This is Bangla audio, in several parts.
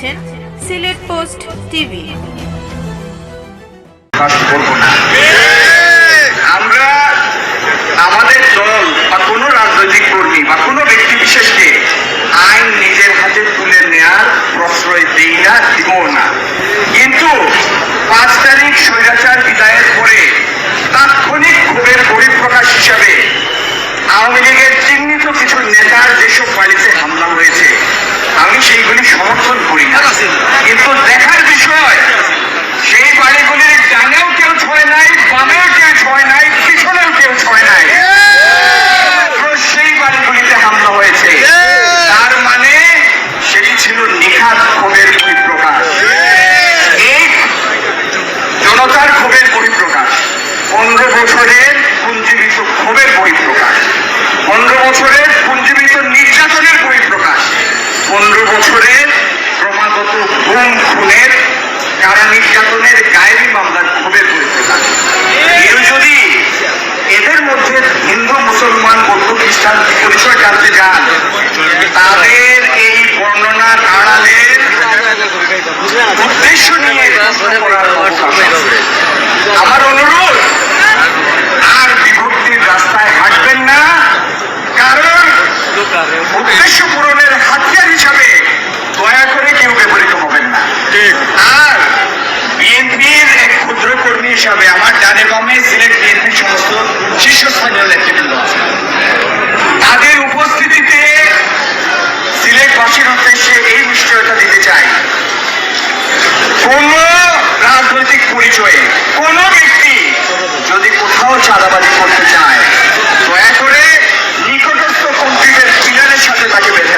দেখছেন সিলেট পোস্ট টিভি। আমরা আমাদের দল বা কোনো রাজনৈতিক কর্মী বা কোনো ব্যক্তি বিশেষকে আইন নিজের হাতে তুলে নেয়ার প্রশ্রয় দেই না দিব না। কিন্তু পাঁচ তারিখ স্বৈরাচার বিদায়ের পরে তাৎক্ষণিক ক্ষোভের বহিঃপ্রকাশ হিসাবে আওয়ামী লীগের চিহ্নিত কিছু নেতার যেসব বাড়িতে হামলা হয়েছে আমি সেইগুলি সমর্থন করি না কিন্তু দেখার বিষয় সেই বাড়িগুলির ডানেও কেউ ছয় নাই বামেও কেউ ছয় নাই পিছনেও কেউ ছয় নাই মাত্র সেই বাড়িগুলিতে হামলা হয়েছে তার মানে সেটি ছিল নিখাত ক্ষোভের বহিঃপ্রকাশ এই জনতার ক্ষোভের বহিঃপ্রকাশ পনেরো বছরের পুঞ্জীবিত ক্ষোভের পরিপ্রকাশ। পনেরো বছরের পুঞ্জীবিত নির্যাতনের পরিপ্রকাশ। পনেরো বছরের ক্রমাগত গুম, খুনের, কারা নির্যাতনের গায়েবী মামলার ক্ষোভের বহিঃপ্রকাশ কেউ যদি এদের মধ্যে হিন্দু মুসলমান বৌদ্ধ খ্রিস্টান পরিচয় জানতে চান তাদের এই বর্ণনার আড়ালের উদ্দেশ্য নিয়ে প্রশ্ন করার অবকাশ আছে। আমার অনুরোধ আর বিভক্তির রাস্তায় হাঁটবেন না কারণ উদ্দেশ্য পূরণের হাতিয়ার হিসাবে দয়া করে কেউ ব্যবহৃত হবেন না। আর বিএনপির এক ক্ষুদ্র কর্মী হিসাবে আমার ডানে বামে সিলেট বিএনপির সমস্ত শীর্ষস্থানীয় নেতৃবৃন্দ আছে। তাদের উপস্থিতিতে সিলেটবাসীর উদ্দেশ্যে এই নিশ্চয়তা দিতে চাই। কোন রাজনৈতিক পরিচয়ে কোন ব্যক্তি যদি কোথাও চাঁদাবাজি করতে চায় দয়া করে পিলারের সাথে তাকে বেঁধে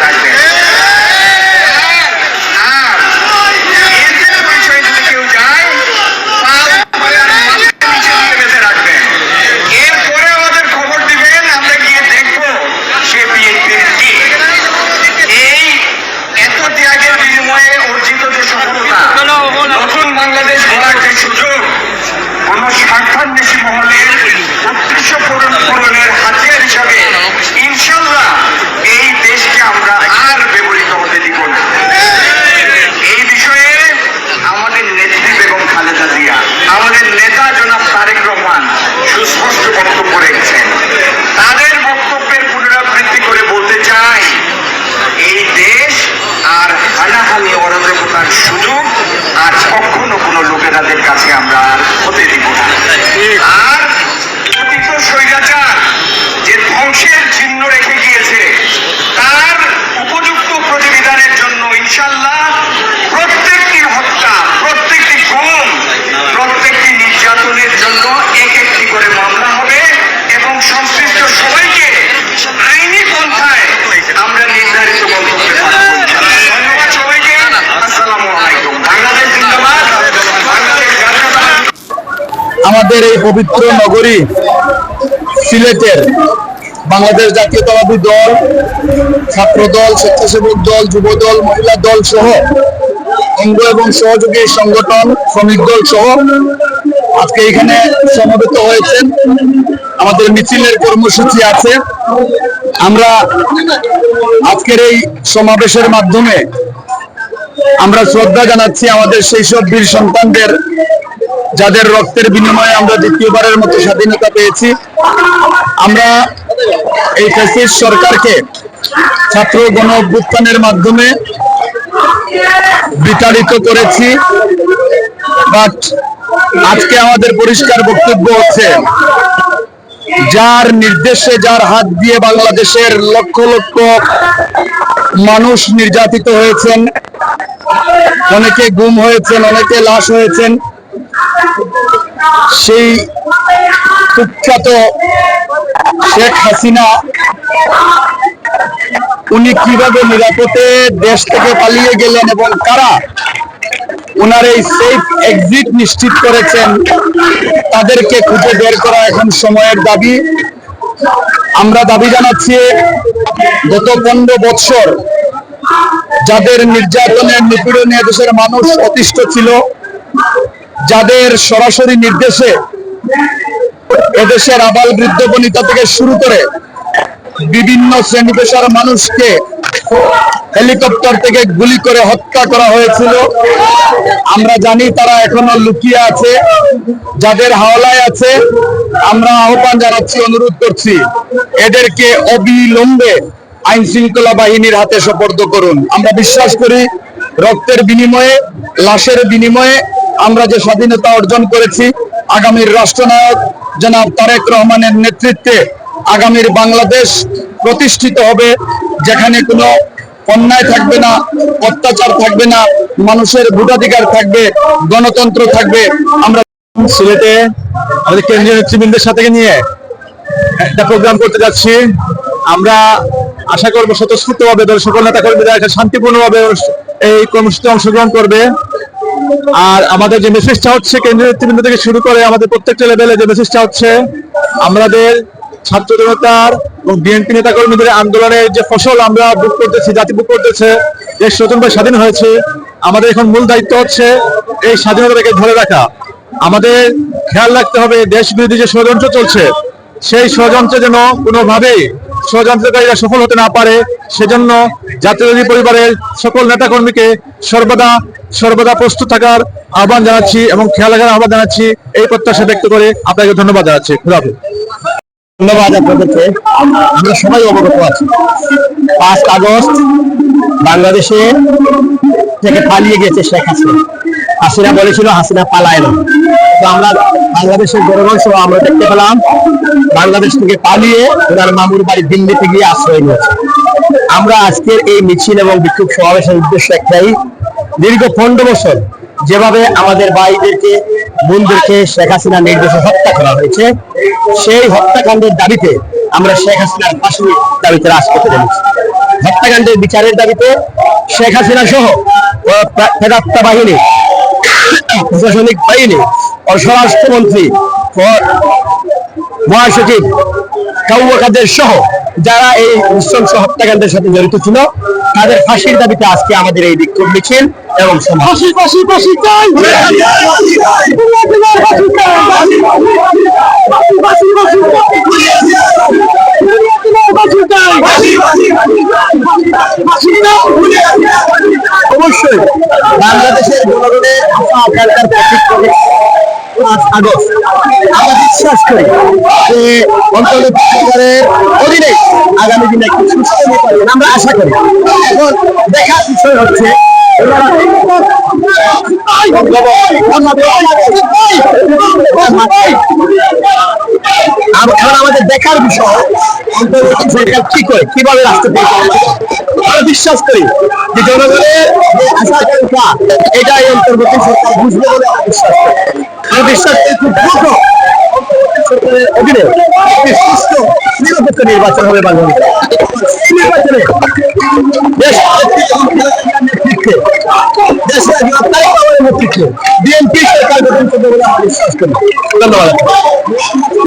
লোকেরাদের কাছে আমরা হতে দিব না। আর কথিত স্বৈরাচার যে ধ্বংসের চিহ্ন রেখে গিয়েছে, তার উপযুক্ত প্রতিবিধানের জন্য ইনশাল্লাহ প্রত্যেকটি হত্যা প্রত্যেকটি গম প্রত্যেকটি নির্যাতনের জন্য এক একটি করে মামলা হবে এবং সংশ্লিষ্ট সবাইকে আইনি পন্থায় আমরা নির্ধারিত গন্তব্যে পাঠাবো ইনশাআল্লাহ। ধন্যবাদ সবাইকে আসসালামু আলাইকুম বাংলাদেশ জিন্দাবাদ বাংলাদেশ জাতীয়তাবাদী আমাদের এই পবিত্র নগরী সিলেটের বাংলাদেশ জাতীয়তাবাদী দল ছাত্র দল স্বেচ্ছাসেবক দল যুব দল মহিলা দল সহ অঙ্গ এবং সহযোগী সংগঠন, শ্রমিক দল সহ আজকে এখানে সমবেত হয়েছেন। আমাদের মিছিলের কর্মসূচি আছে। আমরা আজকের এই সমাবেশের মাধ্যমে আমরা শ্রদ্ধা জানাচ্ছি আমাদের সেই সব বীর সন্তানদের যাদের রক্তের বিনিময়ে আমরা দ্বিতীয়বারের মতো স্বাধীনতা পেয়েছি, আমরা এই ফ্যাসিস্ট সরকারকে ছাত্র গণ অভ্যুত্থানের মাধ্যমে বিতাড়িত করেছি। বাট আজকে আমাদের পরিষ্কার বক্তব্য হচ্ছে, যার নির্দেশে যার হাত দিয়ে বাংলাদেশের লক্ষ লক্ষ মানুষ নির্যাতিত হয়েছেন, অনেকে গুম হয়েছেন, অনেকে লাশ হয়েছেন সেই কুখ্যাত শেখ হাসিনা, উনি কীভাবে নিরাপদে দেশ থেকে পালিয়ে গেলেন এবং কারা ওনার এই সেফ এক্সিট নিশ্চিত করেছেন, তাদেরকে খুঁজে বের করা এখন সময়ের দাবি। আমরা দাবি জানাচ্ছি, গত পনেরো বৎসর যাদের নির্যাতনে নিপীড়নে দেশের মানুষ অতিষ্ঠ ছিল যাদের সরাসরি নির্দেশে এদেশের আবাল বৃদ্ধ বনিতা থেকে শুরু করে বিভিন্ন শ্রেণি পেশার মানুষকে হেলিকপ্টার থেকে গুলি করে হত্যা করা হয়েছিল। আমরা জানি তারা এখনও লুকিয়ে আছে, যাদের হাওলায় আছে। আমরা আহ্বান জানাচ্ছি, অনুরোধ করছি, এদেরকে অবিলম্বে আইন শৃঙ্খলা বাহিনীর হাতে সোপর্দ করুন। আমরা বিশ্বাস করি, রক্তের বিনিময়ে, লাশের বিনিময়ে আমরা যে স্বাধীনতা অর্জন করেছি, আগামীর রাষ্ট্রনায়ক জনাব তারেক রহমানের নেতৃত্বে আগামীর বাংলাদেশ প্রতিষ্ঠিত হবে, যেখানে কোনো অন্যায় থাকবে না, অত্যাচার থাকবে না, মানুষের ভোটাধিকার থাকবে, গণতন্ত্র থাকবে। আমরা সিলেটে আমাদের কেন্দ্রীয় নেতৃবৃন্দের সাথে নিয়ে একটা প্রোগ্রাম করতে যাচ্ছি। আমরা আশা করব স্বতঃস্ফূর্তভাবে দলের সকল নেতা কর্মীরা একটা শান্তিপূর্ণভাবে এই কর্মসূচিতে অংশগ্রহণ করবে। আর আমাদের যে মেসেজটা হচ্ছে, কেন্দ্রীয় নেতৃবৃন্দ থেকে শুরু করে আমাদের প্রত্যেকটা লেভেলে যে মেসেজটা হচ্ছে, আমাদের ছাত্র জনতার এবং বিএনপি নেতা কর্মীদের আন্দোলনের যে ফসল আমরা বুক করতেছি, জাতি বুক করতেছে দেশ স্বতন্ত্র স্বাধীন হয়েছে। আমাদের এখন মূল দায়িত্ব হচ্ছে এই স্বাধীনতাকে ধরে রাখা। আমাদের খেয়াল রাখতে হবে দেশ বিরোধী যে ষড়যন্ত্র চলছে, সেই ষড়যন্ত্রে যেন কোনোভাবেই ষড়যন্ত্রকারীরা সফল হতে না পারে, সেজন্য জাতীয় পরিবারের সকল নেতাকর্মীকে সর্বদা সর্বদা প্রস্তুত থাকার আহ্বান জানাচ্ছি এবং খেয়াল রাখার আহ্বান জানাচ্ছি। এই প্রত্যাশা ব্যক্ত করে আপনাকে ধন্যবাদ জানাচ্ছি। খুদাহাফেজ ধন্যবাদ আপনাদেরকে। আমরা সবাই অবগত আছি। পাঁচ আগস্ট বাংলাদেশে থেকে পালিয়ে গেছে শেখ হাসিনা। হাসিনা বলেছিল, হাসিনা পালায় না। তো আমরা বাংলাদেশের জনগণ সহ আমরা দেখতে পেলাম, বাংলাদেশ থেকে পালিয়ে ওনার মামুর বাড়ি দিল্লিতে গিয়ে আশ্রয় নিয়েছে। আমরা আজকের এই মিছিল এবং বিক্ষোভ সমাবেশের উদ্দেশ্য একটাই দীর্ঘ পনেরো বছর যেভাবে আমাদের ভাইদেরকে, বোনদেরকে শেখ হাসিনা নির্দেশে হত্যা করা হয়েছে, সেই হত্যাকাণ্ডের দাবিতে আমরা শেখ হাসিনার ফাঁসির দাবিতে রাজপথে নেমেছি। হত্যাকাণ্ডের বিচারের দাবিতে শেখ হাসিনা সহ ও বাহিনী, প্রশাসনিক বাহিনী ও স্বরাষ্ট্রমন্ত্রী মহাসচিব কাউবাকাদের সহ যারা এই নৃশংস হত্যাকাণ্ডের সাথে জড়িত ছিল, তাদের ফাঁসির দাবিতে আজকে আমাদের এই বিক্ষোভ মিছিল এবং। ফাঁসি ফাঁসি ফাঁসি চাই অবশ্যই বাংলাদেশের জনগণের আশা আকাঙ্ক্ষার প্রতীক পাঁচ আগস্ট বিশ্বাস করি যে অন্তর্বর্তী সরকারের অধীনে আগামী দিনে একটি সুস্থ আমরা আশা করি। এখন দেখার বিষয় হচ্ছে এখন আমাদের দেখার বিষয় সরকার কি করে? কীভাবে রাষ্ট্র পরিচালনা বিশ্বাস করি যে জনগণের নির্বাচন হবে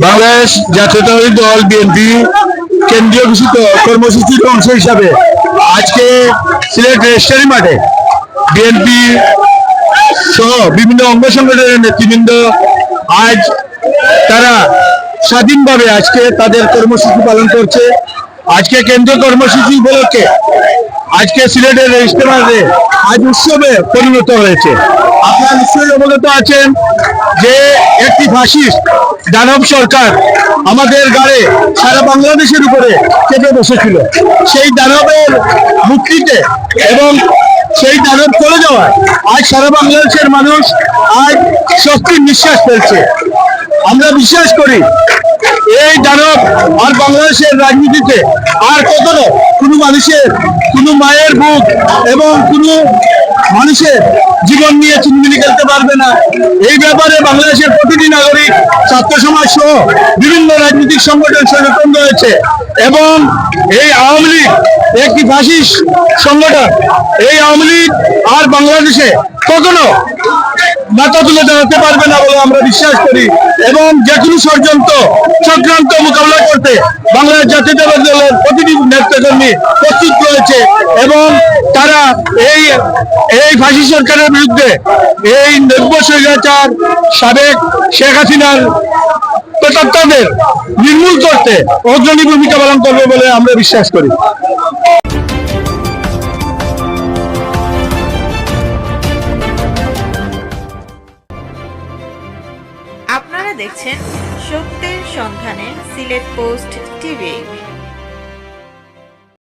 বাংলাদেশ জাতীয়তাবাদী দল বিএনপি কেন্দ্রীয় ঘোষিত কর্মসূচির অংশ হিসাবে আজকে সিলেট রেজিস্ট্রারি মাঠে বিএনপি সহ বিভিন্ন অঙ্গ সংগঠনের নেতৃবৃন্দ আজ তারা স্বাধীনভাবে আজকে তাদের কর্মসূচি পালন করছে। আজকে কেন্দ্রীয় কর্মসূচি উপলক্ষে আজকে সিলেটের ইজতেমাতে আজ উৎসবে পরিণত হয়েছে। আপনারা নিশ্চয়ই অবগত আছেন যে একটি ফাসিস্ট দানব সরকার আমাদের গাড়ে বাংলাদেশের উপরে চেপে বসেছিল। সেই দানবের মুক্তিতে এবং সেই দানব চলে যাওয়ায় আজ সারা বাংলাদেশের মানুষ আজ স্বস্তির নিঃশ্বাস ফেলছে। আমরা বিশ্বাস করি, এই দানব আর বাংলাদেশের রাজনীতিতে আর কখনো কোনো মানুষের, কোনো মায়ের বুক এবং কোনো মানুষের জীবন নিয়ে চুনমিলি খেলতে পারবে না। এই ব্যাপারে বাংলাদেশের প্রতিটি নাগরিক, ছাত্র সমাজ সহ বিভিন্ন রাজনৈতিক সংগঠন সচেতন রয়েছে এবং এই আওয়ামী লীগ একটি ফাঁসিস সংগঠন। এই আওয়ামী লীগ আর বাংলাদেশে কখনো মাথা তুলে পারবে না বলে আমরা বিশ্বাস করি। এবং যে কোনো ষড়যন্ত্র, চক্রান্ত মোকাবিলা করতে বাংলাদেশ জাতীয়তাবাদী দলের প্রতিটি নেতৃকর্মী প্রস্তুত রয়েছে এবং তারা এই এই ফাঁসি সরকারের বিরুদ্ধে এই নব্য স্বৈরাচার সাবেক শেখ হাসিনার প্রতাত্তাদের নির্মূল করতে অগ্রণী ভূমিকা পালন করবে বলে আমরা বিশ্বাস করি। সন্ধানে সিলেট পোস্ট টিভি।